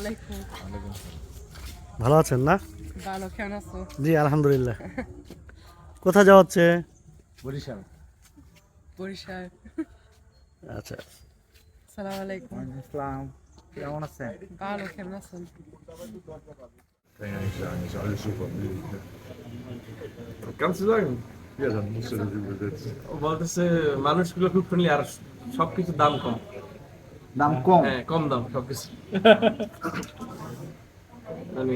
আলাইকুম। ভালো আছেন না? ভালো কেমন আছো? জি আলহামদুলিল্লাহ। কোথায় যাওয়া হচ্ছে? বরিশাল। বরিশাল। আচ্ছা। সালাম আলাইকুম। ইসলাম কেমন আছেন? ভালো কেমন আছেন? Kann ja nicht sagen, ist alles super. Kannst du sagen? Ja, dann musst du das übersetzen. ও বলতেছে মানুষগুলো খুব ফ্রেন্ডলি আর সবকিছু দাম কম। দাম কম। হ্যাঁ কম দাম সবকিছু মানে.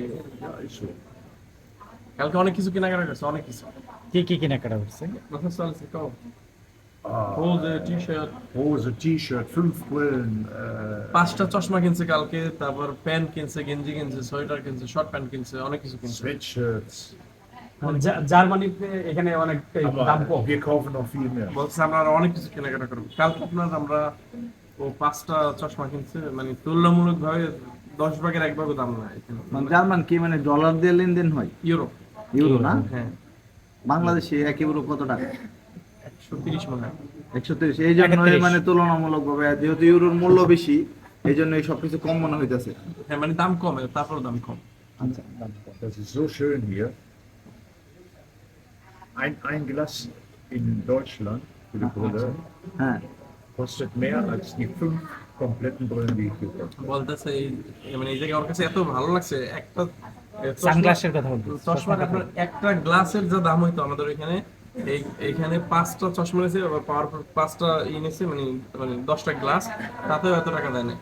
কালকে অনেক কিছু কেনাকাটা করছে অনেক কিছু। কি কি কেনাকাটা করছে? মাথা চলছে কম। হোজে টি Hose, T-Shirt, fünf Brillen, পাঁচটা চশমা কিনছে কালকে তারপর প্যান্ট কিনছে গেঞ্জি কিনছে সোয়েটার কিনছে শর্ট প্যান্ট কিনছে অনেক কিছু কিনছে। Sweatshirts. জার্মানিতে এখানে অনেক দাম কম. বলছে আমরা অনেক কিছু কেনাকাটা করব। কালকে আপনার আমরা ও পাঁচটা চশমা কিনছে মানে তুলনামূলক ভাবে দশ ভাগের এক ভাগও দাম না মানে জার্মান কি মানে ডলার দিয়ে লেনদেন হয়? ইউরো। ইউরো না? হ্যাঁ। বাংলাদেশে এক ইউরো কত টাকা? একশো তিরিশ মনে হয়। একশো তিরিশ এই জন্য মানে তুলনামূলক ভাবে যেহেতু ইউরোর মূল্য বেশি এই জন্য এই সবকিছু কম মনে হইতেছে। হ্যাঁ মানে দাম কম তারপরও দাম কম। আচ্ছা। Das ist so schön hier. Ein, ein Glas in Deutschland für die Brille হ্যাঁ। Kostet mehr als die fünf kompletten Brillen, die ich. বলতেছে এই এই মানে এই জায়গায় ওর কাছে এত ভালো লাগছে একটা সানগ্লাসের কথা বলতে চশমার আপনার একটা গ্লাসের যা দাম হইতো আমাদের এখানে এই এইখানে পাঁচটা চশমা নিয়েছে আবার পাওয়ার পাঁচটা ই নিয়েছে মানে মানে দশটা গ্লাস তাতেও এত টাকা দেয় না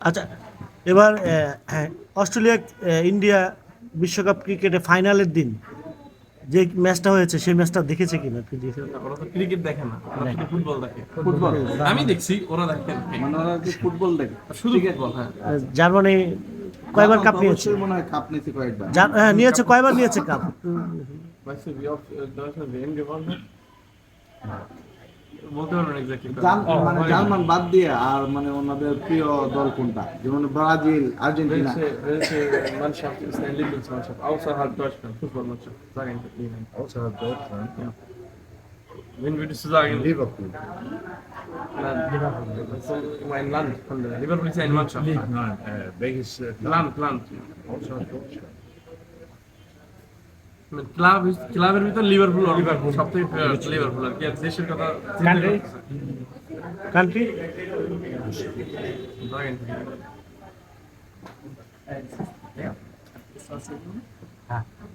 আচ্ছা এবার হ্যাঁ, অস্ট্রেলিয়া আহ, ইন্ডিয়া বিশ্বকাপ ক্রিকেটে ফাইনালের দিন। যে ম্যাচটা হয়েছে সেই ম্যাচটা দেখেছে কিনা? আপনি দেখে ওরা তো ক্রিকেট দেখে না ওরা শুধু ফুটবল দেখে। ফুটবল? আমি দেখছি ওরা দেখে। মানে ওরা কি ফুটবল দেখে? শুধু ফুটবল হ্যাঁ। জার্মানি কয়বার কাপ নিয়েছে? মনে হয় কাপ নিয়েছে কয়েকবার। হ্যাঁ নিয়েছে কয়বার নিয়েছে cup? oft äh, Deutschland WM gewonnen hat? বলতে পারবেন এক্স্যাক্টলি জার্ম- মানে জার্মান বাদ দিয়ে আর মানে ওনাদের প্রিয় দল কোনটা যেমন Brazil Argentina Welche, welche Mannschaft ist deine Lieblingsmannschaft außerhalb Deutschland? Fußballmannschaft. Sag einfach jemand. Außerhalb Deutschland. Wen würdest du sagen? Liverpool. Land. Also, ein Land. Von der Liverpool ist ja eine Mannschaft. Nein, äh, welches äh, Land, Land. außerhalb Deutschland? Club ক্লাবের ভিতর Liverpool Liverpool সব থেকে Liverpool আর কি আর দেশের কথা Country? Country Sagen.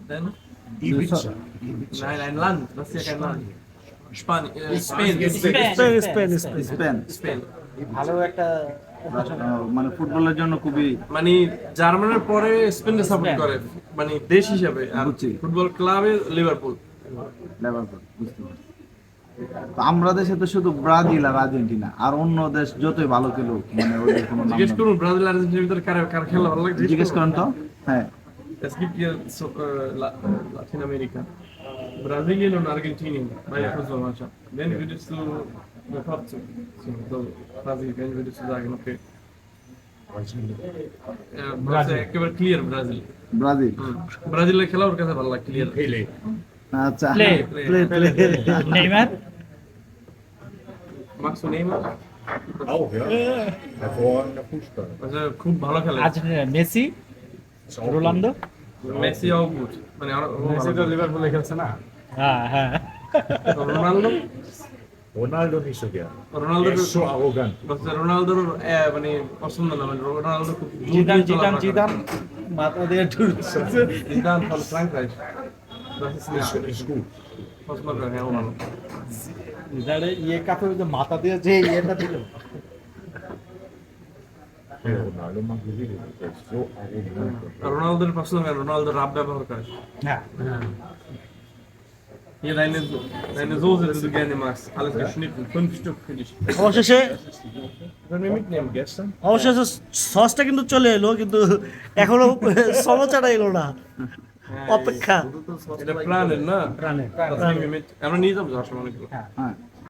Dann? Ibiza. Nein, ein Land. Das ist ja kein Land. Spanien. Äh, Spain. Spain Spain Spain Spain Spain. ভালো একটা আহ, মানে ফুটবলের জন্য খুবই মানে জার্মানির পরে স্পেনকে সাপোর্ট করে মানে দেশ হিসাবে আর ফুটবল ক্লাবে লিভারপুল। লিভারপুল বুঝতে পারছি। আমরা দেশে তো শুধু ব্রাজিল আর আর্জেন্টিনা আর অন্য দেশ যতই ভালো খেলুক মানে ওদের কোনো জিজ্ঞেস করুন ব্রাজিল আর্জেন্টিনার ভিতরে কার কার খেলা ভালো লাগে জিজ্ঞেস করেন তো। হ্যাঁ। Es gibt hier so, äh, La Lateinamerika. Brasilien und Argentinien bei der Fußballmannschaft. Wen würdest du bevorzugen? So, so, quasi, wen würdest du sagen, okay. Äh, একেবারে ক্লিয়ার ব্রাজিল ব্রাজিল ব্রাজিলের খেলা ওর কাছে ভালো লাগে ক্লিয়ার Pele. আচ্ছা। Play play play Neymar marks Neymar Auch, ja. Hervorragender Fußballer. আচ্ছা খুব ভালো খেলে। Argentina Messi? রোনালদো মেসি ও গুড। মানে মেসি তো লিভারপুলে খেলছে না। হ্যাঁ হ্যাঁ। Ronaldo Ronaldo nicht so gern. Ronaldo Er ist so arrogant. রোনালদোর আহ, মানে পছন্দ না মানে রোনালদো খুব জিদান জিদান জিদান মাথা দিয়ে ঢুকছে Zidane von Frankreich das ist Ist, nicht ist gut. পছন্দ করে হ্যাঁ ভালো জিদানে ইয়ে কাপে ওই যে মাথা দিয়ে যে ইয়েটা দিল Ja, Ronaldo mag ich wieder. Der ist so arrogant. রোনালদোর পছন্দ করে রোনালদো রাব ব্যবহার করে হ্যাঁ Hier deine, deine Soße, die du gerne magst. Alles geschnitten. Fünf Stück für dich. অবশেষে Können wir mitnehmen gestern? অবশেষে সসটা কিন্তু চলে এলো কিন্তু এখনও সমস্যাটা এলো না অপেক্ষা এটা প্রাণের না প্রাণে Das nehmen wir mit. আমরা নিয়ে যাব হ্যাঁ